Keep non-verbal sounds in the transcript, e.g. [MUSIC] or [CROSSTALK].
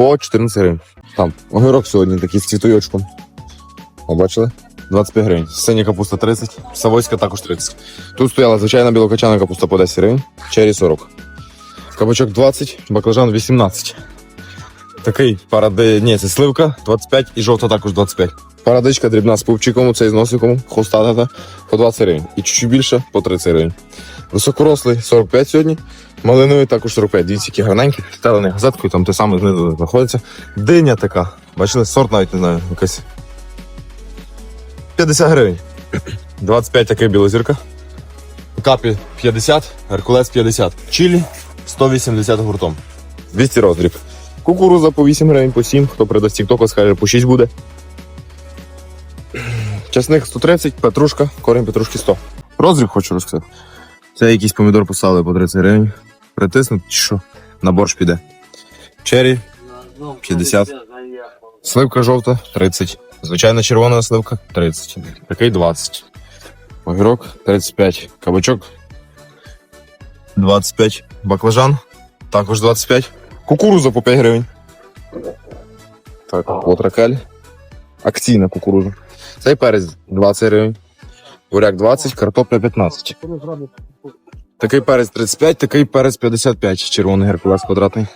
по 14 гривень. Там огірок сьогодні такий з цвітойочком. О, бачили? 25 гривень. Синя капуста 30, савойська також 30. Тут стояла звичайна білокачана капуста по 10 гривень, чері 40. Кабачок 20, баклажан 18. Такий паради... Це сливка 25 і жовта також 25. Парадичка дрібна з пупчиком, цей з носиком, хвостата по 20 гривень. І чуть більше по 30 гривень. Високорослий 45 сьогодні, малиновий також 45. Дивіться, які гарненькі, стелені газеткою, там те саме знизу знаходиться. Диня така. Бачили, сорт навіть не знаю, якась. 50 гривень. [CLEARS THROAT] 25 таке білозірка. Капі 50, Геркулес 50. Чилі 180 гуртом. 200 роздріб. Кукуруза по 8 гривень, по 7. Хто придасть тіктоку, скаже, по 6 буде. Часник 130, петрушка, корінь петрушки 100. Роздріб хочу розказати. Це якийсь помідор поставили по 30 гривень. Притиснуть, що? На борщ піде. Чері 50. Сливка жовта 30. Звичайна червона сливка 30. Такий 20. Огірок 35. Кабачок 25. Баклажан також 25. Кукуруза по 5 гривень. Так, отракель. Акційна кукуруза. Цей перець 20 гривень. Буряк 20, картопля 15. Такий перець 35, такий перець 55. Червоний геркулес квадратний.